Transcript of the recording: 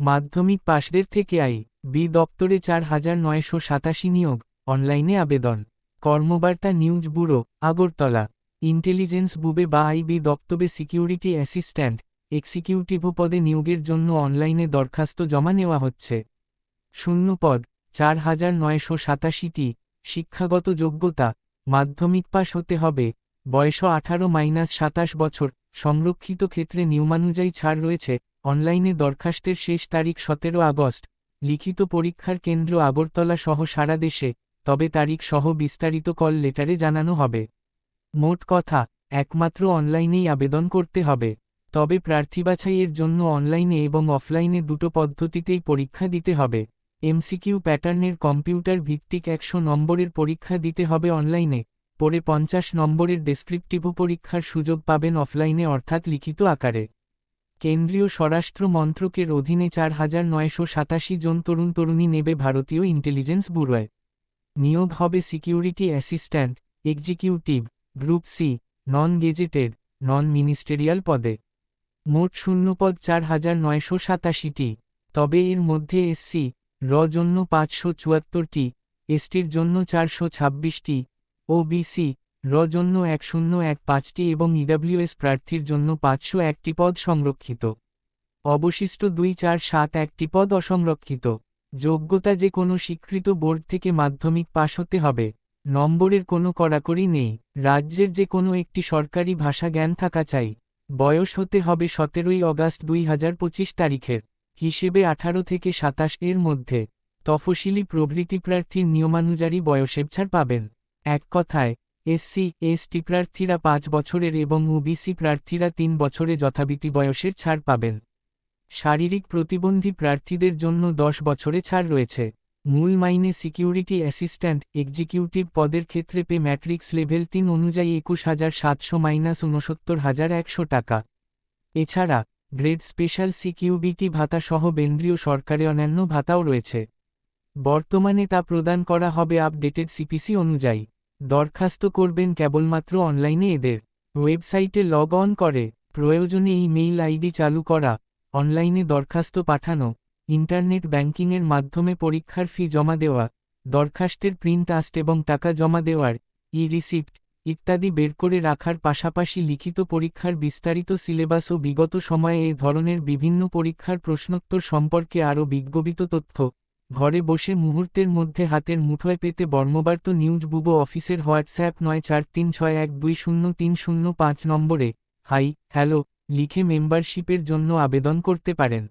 মাধ্যমিক পাশদের থেকে I B দপ্তরে চার হাজার নয়শো সাতাশি নিয়োগ, অনলাইনে আবেদন। Karmabarta news bureau, Agartala. Intelligence বুবে বা আইবি দপ্তরে সিকিউরিটি অ্যাসিস্ট্যান্ট এক্সিকিউটিভ পদে নিয়োগের জন্য অনলাইনে দরখাস্ত জমা নেওয়া হচ্ছে। শূন্য পদ, চার হাজার নয়শো সাতাশিটি, শিক্ষাগত যোগ্যতা, মাধ্যমিক পাশ হতে হবে বয়স আঠারো মাইনাস সাতাশ বছর, সংরক্ষিত ক্ষেত্রে নিয়মানুযায়ী ছাড় রয়েছে অনলাইনে দরখাস্তের শেষ তারিখ সতেরো আগস্ট, লিখিত পরীক্ষার কেন্দ্র আগরতলা সহ সারা দেশে, তবে তারিখ সহ বিস্তারিত কল লেটারে জানানো হবে। মোট কথা, একমাত্র অনলাইনেই আবেদন করতে হবে, তবে প্রার্থী বাছাইয়ের জন্য অনলাইনে এবং অফলাইনে দুটো পদ্ধতিতেই পরীক্ষা দিতে হবে। এমসিকিউ প্যাটার্নের কম্পিউটার ভিত্তিক একশো নম্বরের পরীক্ষা দিতে হবে অনলাইনে, পরে পঞ্চাশ নম্বরের ডেসক্রিপটিভ পরীক্ষার সুযোগ পাবেন অফলাইনে অর্থাৎ লিখিত আকারে। কেন্দ্রীয় স্বরাষ্ট্র মন্ত্রকের অধীনে চার হাজার নয়শো সাতাশি জন তরুণ তরুণী নেবে ভারতীয় ইন্টেলিজেন্স ব্যুরোয়। নিয়োগ হবে security assistant, executive, group C non gazetted non ministerial পদে। মোট শূন্যপদ চার হাজার নয়শো সাতাশিটি। তবে এর মধ্যে এসসি র জন্য পাঁচশো চুয়াত্তরটি এসটির জন্য চারশো ছাব্বিশটি ওবিসি র জন্য এক শূন্য এক পাঁচটি এবং ইডাব্লিউএস প্রার্থীর জন্য পাঁচশো একটি পদ সংরক্ষিত। অবশিষ্ট দুই চার সাত একটি পদ অসংরক্ষিত। যোগ্যতা যে কোনো স্বীকৃত বোর্ড থেকে মাধ্যমিক পাশ হতে হবে। নম্বরের কোনো কড়াকড়ি নেই। রাজ্যের যে কোনো একটি সরকারি ভাষা জ্ঞান থাকা চাই। বয়স হতে হবে সতেরোই অগাস্ট দুই হাজার পঁচিশ তারিখের। হিসেবে আঠারো থেকে সাতাশ এর মধ্যে। তফসিলি প্রভৃতি প্রার্থীর নিয়মানুযায়ী বয়সের ছাড় পাবেন। এক কথায় এসসি এসটি প্রার্থীরা পাঁচ বছরের এবং ওবিসি প্রার্থীরা তিন বছরে যথাবিতি বয়সের ছাড় পাবেন। শারীরিক প্রতিবন্ধী প্রার্থীদের জন্য দশ বছরে ছাড় রয়েছে। মূল মাইনে সিকিউরিটি অ্যাসিস্ট্যান্ট এক্সিকিউটিভ পদের ক্ষেত্রে পে ম্যাট্রিক্স লেভেল তিন অনুযায়ী একুশ হাজার সাতশো মাইনাস উনসত্তর হাজার একশো টাকা। এছাড়া, গ্রেড স্পেশাল সিকিউবিটি ভাতা সহ কেন্দ্রীয় সরকারে অন্যান্য ভাতাও রয়েছে। বর্তমানে তা প্রদান করা হবে আপডেটেড সিপিসি অনুযায়ী। দরখাস্ত করবেন কেবলমাত্র অনলাইনে এদের। ওয়েবসাইটে লগ অন করে, প্রয়োজনে ইমেইল আইডি চালু করা, অনলাইনে দরখাস্ত পাঠানো, ইন্টারনেট ব্যাংকিংয়ের মাধ্যমে পরীক্ষার ফি জমা দেওয়া, দরখাস্তের প্রিন্ট আস্ট এবং টাকা জমা দেওয়ার ই রিসিপ্ট ইত্যাদি বের করে রাখার পাশাপাশি লিখিত পরীক্ষার বিস্তারিত সিলেবাস ও বিগত সময়ে এ ধরনের বিভিন্ন পরীক্ষার প্রশ্নোত্তর সম্পর্কে আরও বিজ্ঞবিত তথ্য ঘরে বসে মুহূর্তের মধ্যে হাতের মুঠোয় পেতে বর্মবার্ত নিউজ বুবো অফিসের হোয়াটসঅ্যাপ নয় চার তিন ছয় এক দুই শূন্য তিন শূন্য পাঁচ নম্বরে, হাই, হ্যালো, লিখে মেম্বারশিপের জন্য আবেদন করতে পারেন।